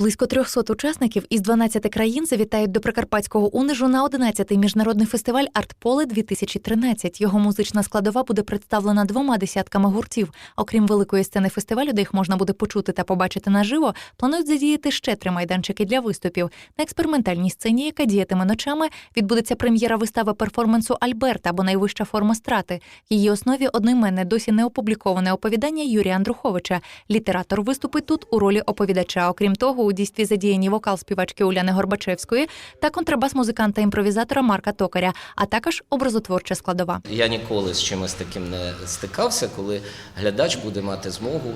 Близько 300 учасників із 12 країн завітають до Прикарпатського унежу на 11-й міжнародний фестиваль Артполе 2013 Його музична складова буде представлена двома десятками гуртів. Окрім великої сцени фестивалю, де їх можна буде почути та побачити наживо, планують задіяти ще три майданчики для виступів. На експериментальній сцені, яка діятиме ночами, відбудеться прем'єра вистави перформансу Альберта або найвища форма страти. Її основі одноіменне досі не опубліковане оповідання Юрія Андруховича. Літератор виступить тут у ролі оповідача. Окрім того, у дійстві задіяні вокал співачки Уляни Горбачевської та контрабас музиканта імпровізатора Марка Токаря, а також образотворча складова. Я ніколи з чимось таким не стикався, коли глядач буде мати змогу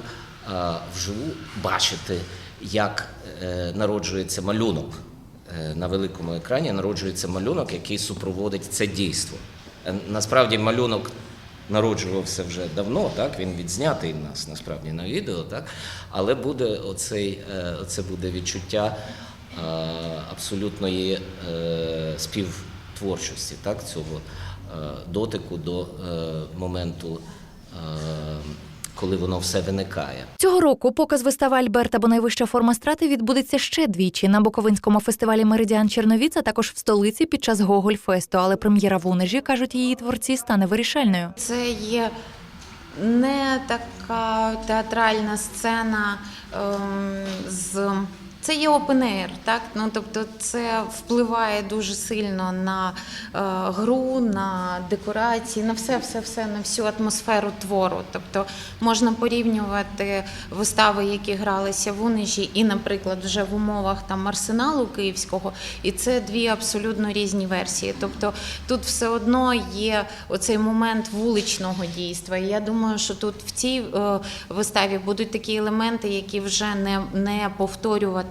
вживу бачити, як е, народжується малюнок. Е, На великому екрані народжується малюнок, який супроводить це дійство. Е, Насправді малюнок народжувався вже давно, так? Він відзнятий в нас насправді на відео, так? Але буде оцей, е, оце буде відчуття е, абсолютної е, співтворчості, так? Цього дотику до моменту, коли воно все виникає. Цього року показ вистави Альберта, бо найвища форма страти відбудеться ще двічі на Буковинському фестивалі Меридіан Черновіць, а також в столиці під час Гогольфесту. Але прем'єра в Унежі, кажуть її творці, стане вирішальною. Це є не така театральна сцена ем, з. Це є open так? Ну, тобто це впливає дуже сильно на е, гру, на декорації, на все, все, все, на всю атмосферу твору. Тобто можна порівнювати вистави, які гралися в Унежі, і, наприклад, вже в умовах там арсеналу київського, і це дві абсолютно різні версії. Тобто тут все одно є оцей момент вуличного дійства. І я думаю, що тут в цій е, виставі будуть такі елементи, які вже не, не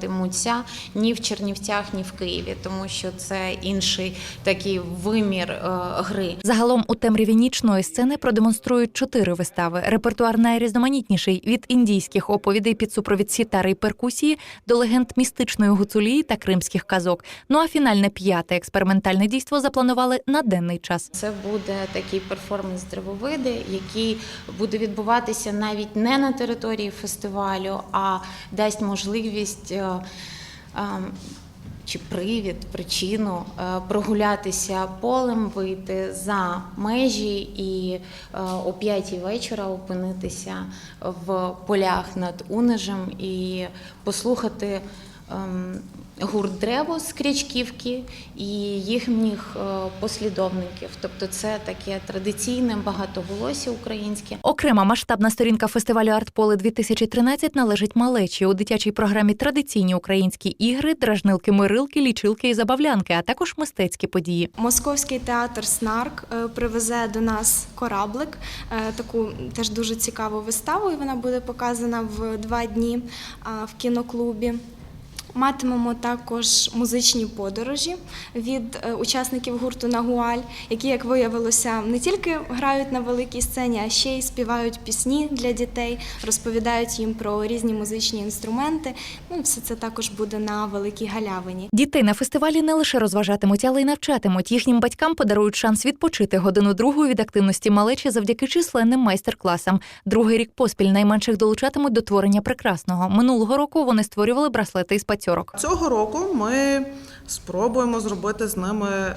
повторюватимуться ні в Чернівцях, ні в Києві, тому що це інший такий вимір е, гри. Загалом у темряві нічної сцени продемонструють чотири вистави. Репертуар найрізноманітніший від індійських оповідей під супровід сітари і перкусії до легенд містичної гуцулії та кримських казок. Ну а фінальне п'яте експериментальне дійство запланували на денний час. Це буде такий перформанс древовиди, який буде відбуватися навіть не на території фестивалю, а дасть можливість. Е, е, Чи привід, причину е, прогулятися полем, вийти за межі і е, о п'ятій вечора опинитися в полях над Унежем і послухати ем, гурт древо з Крячківки і їхніх е, послідовників. Тобто це таке традиційне багатоголосся українське. Окрема масштабна сторінка фестивалю Артполе 2013 належить малечі у дитячій програмі традиційні українські ігри, дражнилки, мирилки, лічилки і забавлянки, а також мистецькі події. Московський театр Снарк е, привезе до нас кораблик, е, таку теж дуже цікаву виставу. і Вона буде показана в два дні в кіноклубі. Матимемо також музичні подорожі від е, учасників гурту Нагуаль, які, як виявилося, не тільки грають на великій сцені, а ще й співають пісні для дітей, розповідають їм про різні музичні інструменти. Ну, все це також буде на великій галявині. Дітей на фестивалі не лише розважатимуть, але й навчатимуть. Їхнім батькам подарують шанс відпочити годину другу від активності малечі завдяки численним майстер-класам. Другий рік поспіль найменших долучатимуть до творення прекрасного. Минулого року вони створювали браслети із пацьорок. Цього року ми спробуємо зробити з ними е,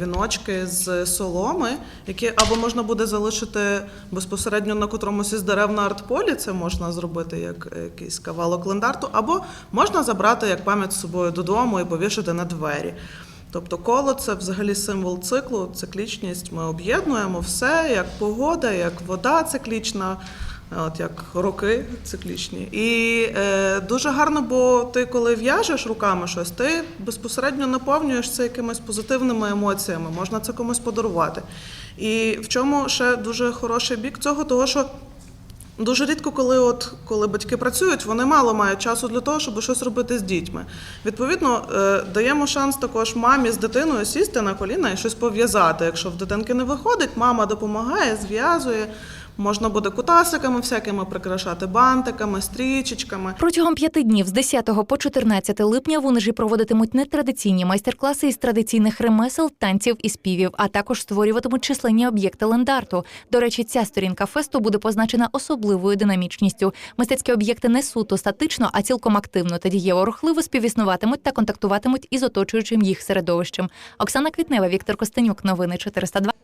віночки з соломи, які або можна буде залишити безпосередньо на котромусь із дерев на артполі, це можна зробити як якийсь кавалок лендарту, або можна забрати як пам'ять з собою додому і повішати на двері. Тобто коло це взагалі символ циклу, циклічність. Ми об'єднуємо все, як погода, як вода циклічна, от як роки циклічні. І е, дуже гарно, бо ти, коли в'яжеш руками щось, ти безпосередньо наповнюєш це якимись позитивними емоціями, можна це комусь подарувати. І в чому ще дуже хороший бік цього, того що. Дуже рідко, коли от коли батьки працюють, вони мало мають часу для того, щоб щось робити з дітьми. Відповідно, е, даємо шанс також мамі з дитиною сісти на коліна і щось пов'язати. Якщо в дитинки не виходить, мама допомагає, зв'язує, Можна буде кутасиками всякими прикрашати бантиками, стрічечками. Протягом п'яти днів з 10 по 14 липня в Унежі проводитимуть нетрадиційні майстер-класи із традиційних ремесел, танців і співів, а також створюватимуть численні об'єкти лендарту. До речі, ця сторінка фесту буде позначена особливою динамічністю. Мистецькі об'єкти не суто статично, а цілком активно та дієво рухливо співіснуватимуть та контактуватимуть із оточуючим їх середовищем. Оксана Квітнева, Віктор Костенюк. Новини 402.